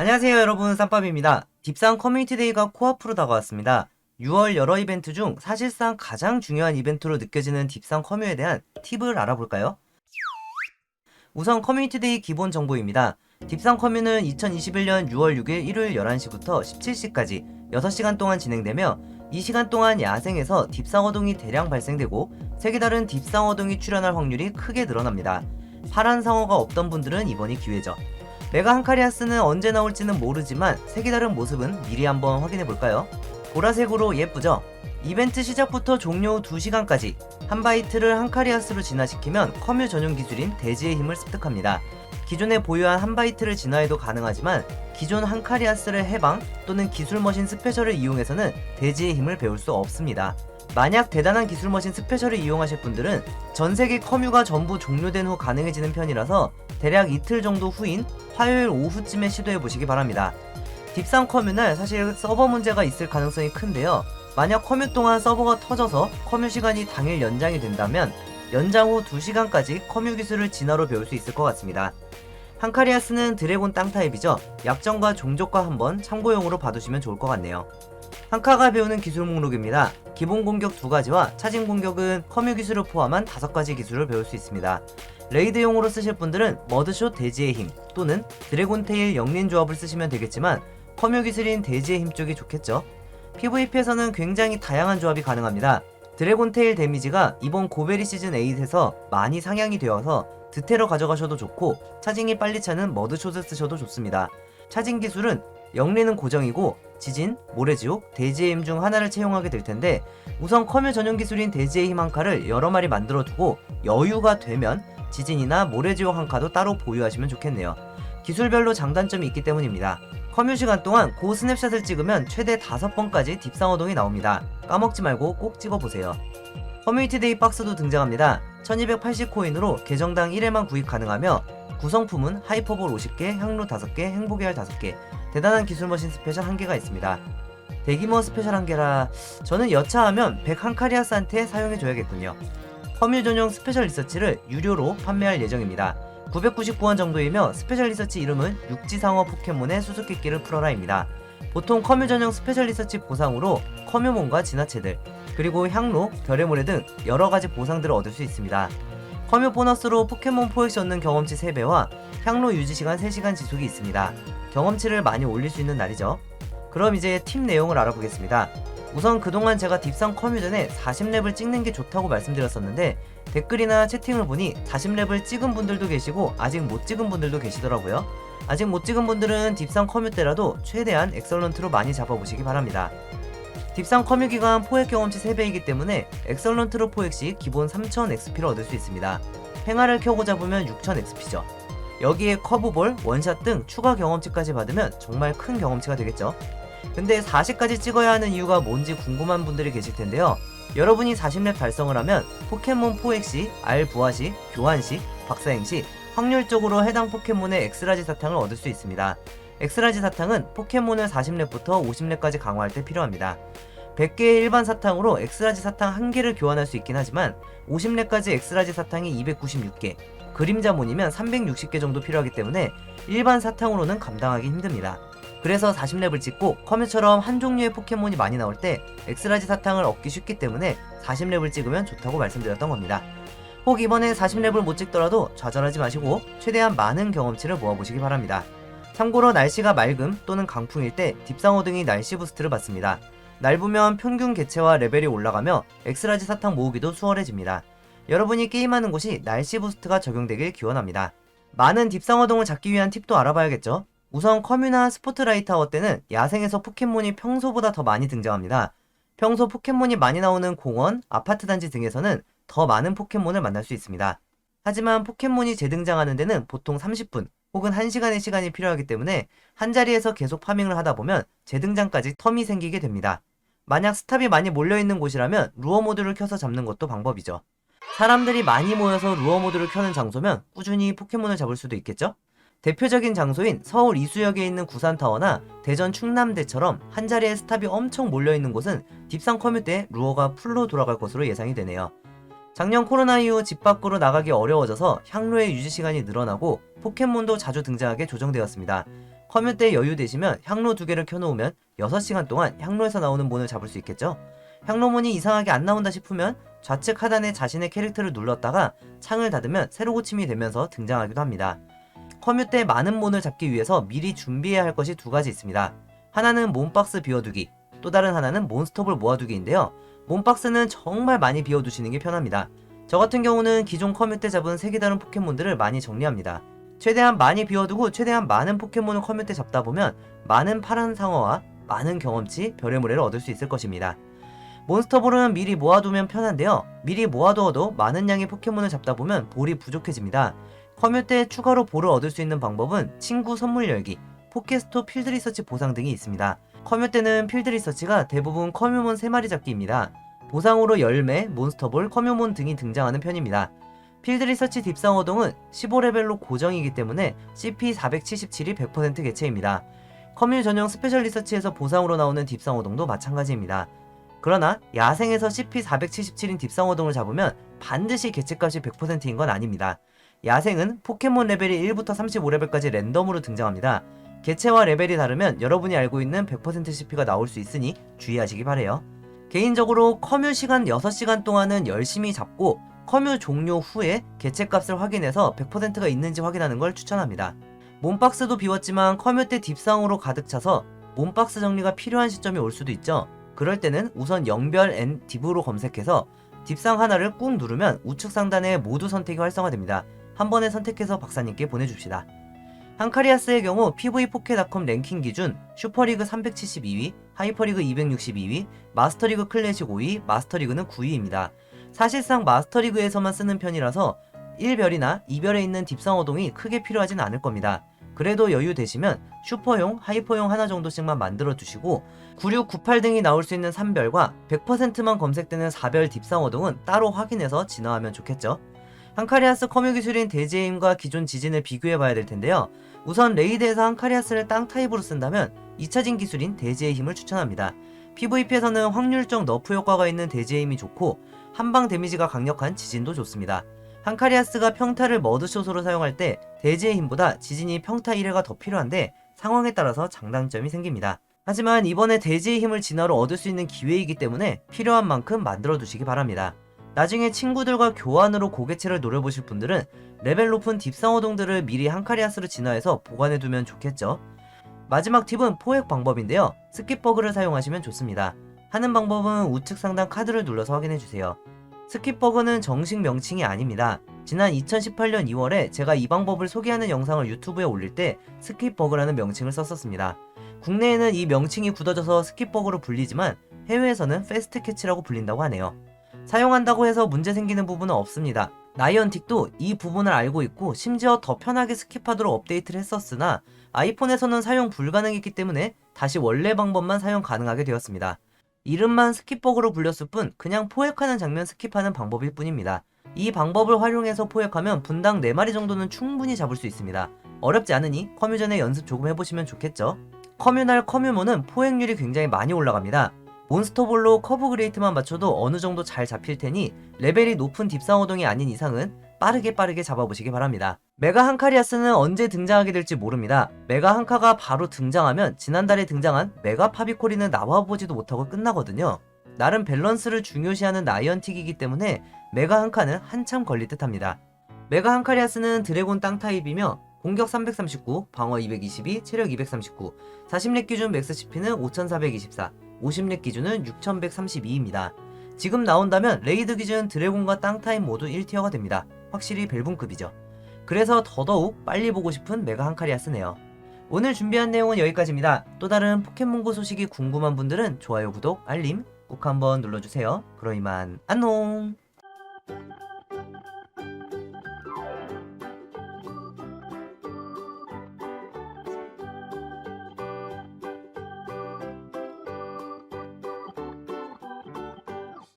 안녕하세요 여러분 쌈밥입니다. 딥상 커뮤니티 데이가 코앞으로 다가왔습니다. 6월 여러 이벤트 중 사실상 가장 중요한 이벤트로 느껴지는 딥상 커뮤에 대한 팁을 알아볼까요? 우선 커뮤니티 데이 기본 정보입니다. 딥상 커뮤는 2021년 6월 6일 일요일 11시부터 17시까지 6시간 동안 진행되며 이 시간 동안 야생에서 딥상어동이 대량 발생되고 색이 다른 딥상어동이 출현할 확률이 크게 늘어납니다. 파란 상어가 없던 분들은 이번이 기회죠. 메가 한카리아스는 언제 나올지는 모르지만 색이 다른 모습은 미리 한번 확인해 볼까요? 보라색으로 예쁘죠? 이벤트 시작부터 종료 후 2시간까지 한 바이트를 한카리아스로 진화시키면 커뮤 전용 기술인 대지의 힘을 습득합니다. 기존에 보유한 한 바이트를 진화해도 가능하지만 기존 한카리아스를 해방 또는 기술 머신 스페셜을 이용해서는 대지의 힘을 배울 수 없습니다. 만약 대단한 기술 머신 스페셜을 이용하실 분들은 전 세계 커뮤가 전부 종료된 후 가능해지는 편이라서 대략 이틀 정도 후인 화요일 오후쯤에 시도해 보시기 바랍니다. 딥상 커뮤는 사실 서버 문제가 있을 가능성이 큰데요. 만약 커뮤 동안 서버가 터져서 커뮤 시간이 당일 연장이 된다면 연장 후 2시간까지 커뮤 기술을 진화로 배울 수 있을 것 같습니다. 한카리아스는 드래곤 땅 타입이죠. 약점과 종족과 한번 참고용으로 봐두시면 좋을 것 같네요. 한카가 배우는 기술 목록입니다. 기본 공격 두 가지와 차징 공격은 커뮤 기술을 포함한 다섯 가지 기술을 배울 수 있습니다. 레이드용으로 쓰실 분들은 머드숏 대지의 힘 또는 드래곤 테일 영린 조합을 쓰시면 되겠지만 커뮤 기술인 대지의 힘 쪽이 좋겠죠. PVP에서는 굉장히 다양한 조합이 가능합니다. 드래곤 테일 데미지가 이번 고베리 시즌 8에서 많이 상향이 되어서 드테러 가져가셔도 좋고 차징이 빨리 차는 머드숏을 쓰셔도 좋습니다. 차징 기술은 영리는 고정이고 지진, 모래지옥, 대지의 힘 중 하나를 채용하게 될 텐데 우선 커뮤 전용 기술인 대지의 힘 한 칸을 여러 마리 만들어 두고 여유가 되면 지진이나 모래지옥 한 칸도 따로 보유하시면 좋겠네요. 기술별로 장단점이 있기 때문입니다. 커뮤 시간 동안 고 스냅샷을 찍으면 최대 5번까지 딥상어동이 나옵니다. 까먹지 말고 꼭 찍어보세요. 커뮤니티 데이 박스도 등장합니다. 1280코인으로 계정당 1회만 구입 가능하며 구성품은 하이퍼볼 50개, 향로 5개, 행복의 알 5개, 대단한 기술 머신 스페셜 1개가 있습니다. 대기머 스페셜 1개라 저는 여차하면 101카리아스한테 사용해줘야겠군요. 커뮤 전용 스페셜 리서치를 유료로 판매할 예정입니다. 999원 정도이며 스페셜 리서치 이름은 육지상어 포켓몬의 수수께끼를 풀어라입니다. 보통 커뮤 전용 스페셜 리서치 보상으로 커뮤몬과 진화체들, 그리고 향로, 별의 모래 등 여러 가지 보상들을 얻을 수 있습니다. 커뮤 보너스로 포켓몬 포획시 얻는 경험치 3배와 향로 유지 시간 3시간 지속이 있습니다. 경험치를 많이 올릴 수 있는 날이죠. 그럼 이제 팀 내용을 알아보겠습니다. 우선 그동안 제가 딥상 커뮤전에 40렙을 찍는 게 좋다고 말씀드렸었는데 댓글이나 채팅을 보니 40렙을 찍은 분들도 계시고 아직 못 찍은 분들도 계시더라고요. 아직 못 찍은 분들은 딥상 커뮤 때라도 최대한 엑설런트로 많이 잡아보시기 바랍니다. 딥상 커뮤 기간 포획 경험치 3배이기 때문에 엑설런트로 포획 시 기본 3000 XP를 얻을 수 있습니다. 행화를 켜고 잡으면 6000 XP죠. 여기에 커브볼, 원샷 등 추가 경험치까지 받으면 정말 큰 경험치가 되겠죠. 근데 40까지 찍어야 하는 이유가 뭔지 궁금한 분들이 계실 텐데요. 여러분이 40렙 달성을 하면 포켓몬 포획 시, 알 부화 시, 교환 시, 박사행 시 확률적으로 해당 포켓몬의 엑스라지 사탕을 얻을 수 있습니다. 엑스라지 사탕은 포켓몬을 40렙부터 50렙까지 강화할 때 필요합니다. 100개의 일반 사탕으로 엑스라지 사탕 1개를 교환할 수 있긴 하지만 50렙까지 엑스라지 사탕이 296개, 그림자 몬이면 360개 정도 필요하기 때문에 일반 사탕으로는 감당하기 힘듭니다. 그래서 40렙을 찍고 커뮤처럼 한 종류의 포켓몬이 많이 나올 때 엑스라지 사탕을 얻기 쉽기 때문에 40렙을 찍으면 좋다고 말씀드렸던 겁니다. 혹 이번에 40렙을 못 찍더라도 좌절하지 마시고 최대한 많은 경험치를 모아보시기 바랍니다. 참고로 날씨가 맑음 또는 강풍일 때 딥상어 등이 날씨 부스트를 받습니다. 날 보면 평균 개체와 레벨이 올라가며 엑스라지 사탕 모으기도 수월해집니다. 여러분이 게임하는 곳이 날씨 부스트가 적용되길 기원합니다. 많은 딥상어동을 잡기 위한 팁도 알아봐야겠죠? 우선 커뮤나 스포트라이트 아워 때는 야생에서 포켓몬이 평소보다 더 많이 등장합니다. 평소 포켓몬이 많이 나오는 공원, 아파트 단지 등에서는 더 많은 포켓몬을 만날 수 있습니다. 하지만 포켓몬이 재등장하는 데는 보통 30분 혹은 1시간의 시간이 필요하기 때문에 한 자리에서 계속 파밍을 하다 보면 재등장까지 텀이 생기게 됩니다. 만약 스탑이 많이 몰려있는 곳이라면 루어 모드를 켜서 잡는 것도 방법이죠. 사람들이 많이 모여서 루어 모드를 켜는 장소면 꾸준히 포켓몬을 잡을 수도 있겠죠? 대표적인 장소인 서울 이수역에 있는 구산타워나 대전 충남대처럼 한자리에 스탑이 엄청 몰려있는 곳은 딥상 커뮤 때 루어가 풀로 돌아갈 것으로 예상이 되네요. 작년 코로나 이후 집 밖으로 나가기 어려워져서 향로의 유지 시간이 늘어나고 포켓몬도 자주 등장하게 조정되었습니다. 커뮤 때 여유 되시면 향로 두 개를 켜놓으면 6시간 동안 향로에서 나오는 몬을 잡을 수 있겠죠? 향로몬이 이상하게 안 나온다 싶으면 좌측 하단에 자신의 캐릭터를 눌렀다가 창을 닫으면 새로 고침이 되면서 등장하기도 합니다. 커뮤 때 많은 몬을 잡기 위해서 미리 준비해야 할 것이 두 가지 있습니다. 하나는 몬박스 비워두기, 또 다른 하나는 몬스터볼 모아두기인데요. 몬박스는 정말 많이 비워두시는 게 편합니다. 저 같은 경우는 기존 커뮤 때 잡은 색이 다른 포켓몬들을 많이 정리합니다. 최대한 많이 비워두고 최대한 많은 포켓몬을 커뮤 때 잡다 보면 많은 파란 상어와 많은 경험치, 별의 모래를 얻을 수 있을 것입니다. 몬스터볼은 미리 모아두면 편한데요. 미리 모아두어도 많은 양의 포켓몬을 잡다 보면 볼이 부족해집니다. 커뮤 때 추가로 볼을 얻을 수 있는 방법은 친구 선물 열기, 포켓스토 필드 리서치 보상 등이 있습니다. 커뮤 때는 필드 리서치가 대부분 커뮤몬 3마리 잡기입니다. 보상으로 열매, 몬스터볼, 커뮤몬 등이 등장하는 편입니다. 필드 리서치 딥상 어동은 15레벨로 고정이기 때문에 CP477이 100% 개체입니다. 커뮤 전용 스페셜 리서치에서 보상으로 나오는 딥상 어동도 마찬가지입니다. 그러나 야생에서 CP477인 딥상 어동을 잡으면 반드시 개체값이 100%인 건 아닙니다. 야생은 포켓몬 레벨이 1부터 35레벨까지 랜덤으로 등장합니다. 개체와 레벨이 다르면 여러분이 알고 있는 100% CP가 나올 수 있으니 주의하시기 바래요. 개인적으로 커뮤 시간 6시간 동안은 열심히 잡고 커뮤 종료 후에 개체값을 확인해서 100%가 있는지 확인하는 걸 추천합니다. 몸박스도 비웠지만 커뮤 때 딥상으로 가득 차서 몸박스 정리가 필요한 시점이 올 수도 있죠. 그럴 때는 우선 영별 N 딥으로 검색해서 딥상 하나를 꾹 누르면 우측 상단에 모두 선택이 활성화됩니다. 한 번에 선택해서 박사님께 보내줍시다. 한카리아스의 경우 PV포켓닷컴 랭킹 기준 슈퍼리그 372위, 하이퍼리그 262위, 마스터리그 클래식 5위, 마스터리그는 9위입니다. 사실상 마스터리그에서만 쓰는 편이라서 1별이나 2별에 있는 딥상어동이 크게 필요하진 않을 겁니다. 그래도 여유 되시면 슈퍼용, 하이퍼용 하나 정도씩만 만들어 두시고 96, 98 등이 나올 수 있는 3별과 100%만 검색되는 4별 딥상어동은 따로 확인해서 진화하면 좋겠죠. 한카리아스 커뮤 기술인 대지임과 기존 지진을 비교해 봐야 될 텐데요. 우선 레이드에서 한카리아스를 땅 타입으로 쓴다면 2차진 기술인 대지의 힘을 추천합니다. PVP에서는 확률적 너프 효과가 있는 대지의 힘이 좋고 한방 데미지가 강력한 지진도 좋습니다. 한카리아스가 평타를 머드숏으로 사용할 때 대지의 힘보다 지진이 평타 1회가 더 필요한데 상황에 따라서 장단점이 생깁니다. 하지만 이번에 대지의 힘을 진화로 얻을 수 있는 기회이기 때문에 필요한 만큼 만들어 두시기 바랍니다. 나중에 친구들과 교환으로 고개체를 노려보실 분들은 레벨 높은 딥상어동들을 미리 한카리아스로 진화해서 보관해두면 좋겠죠. 마지막 팁은 포획 방법인데요. 스킵버그를 사용하시면 좋습니다. 하는 방법은 우측 상단 카드를 눌러서 확인해주세요. 스킵버그는 정식 명칭이 아닙니다. 지난 2018년 2월에 제가 이 방법을 소개하는 영상을 유튜브에 올릴 때 스킵버그라는 명칭을 썼었습니다. 국내에는 이 명칭이 굳어져서 스킵버그로 불리지만 해외에서는 패스트 캐치라고 불린다고 하네요. 사용한다고 해서 문제 생기는 부분은 없습니다. 나이언틱도 이 부분을 알고 있고 심지어 더 편하게 스킵하도록 업데이트를 했었으나 아이폰에서는 사용 불가능했기 때문에 다시 원래 방법만 사용 가능하게 되었습니다. 이름만 스킵버그로 불렸을 뿐 그냥 포획하는 장면 스킵하는 방법일 뿐입니다. 이 방법을 활용해서 포획하면 분당 4마리 정도는 충분히 잡을 수 있습니다. 어렵지 않으니 커뮤 전에 연습 조금 해보시면 좋겠죠? 커뮤날 커뮤모는 포획률이 굉장히 많이 올라갑니다. 몬스터볼로 커브 그레이트만 맞춰도 어느 정도 잘 잡힐 테니 레벨이 높은 딥상어동이 아닌 이상은 빠르게 빠르게 잡아보시기 바랍니다. 메가 한카리아스는 언제 등장하게 될지 모릅니다. 메가 한카가 바로 등장하면 지난달에 등장한 메가 파비코리는 나와보지도 못하고 끝나거든요. 나름 밸런스를 중요시하는 나이언틱이기 때문에 메가 한카는 한참 걸릴 듯 합니다. 메가 한카리아스는 드래곤 땅 타입이며 공격 339, 방어 222, 체력 239, 40렙 기준 맥스 CP는 5424, 50렙 기준은 6132입니다. 지금 나온다면 레이드 기준 드래곤과 땅 타입 모두 1티어가 됩니다. 확실히 벨붕급이죠. 그래서 더더욱 빨리 보고 싶은 메가 한카리아스네요. 오늘 준비한 내용은 여기까지입니다. 또 다른 포켓몬고 소식이 궁금한 분들은 좋아요, 구독, 알림 꼭 한번 눌러주세요. 그럼 이만 안녕!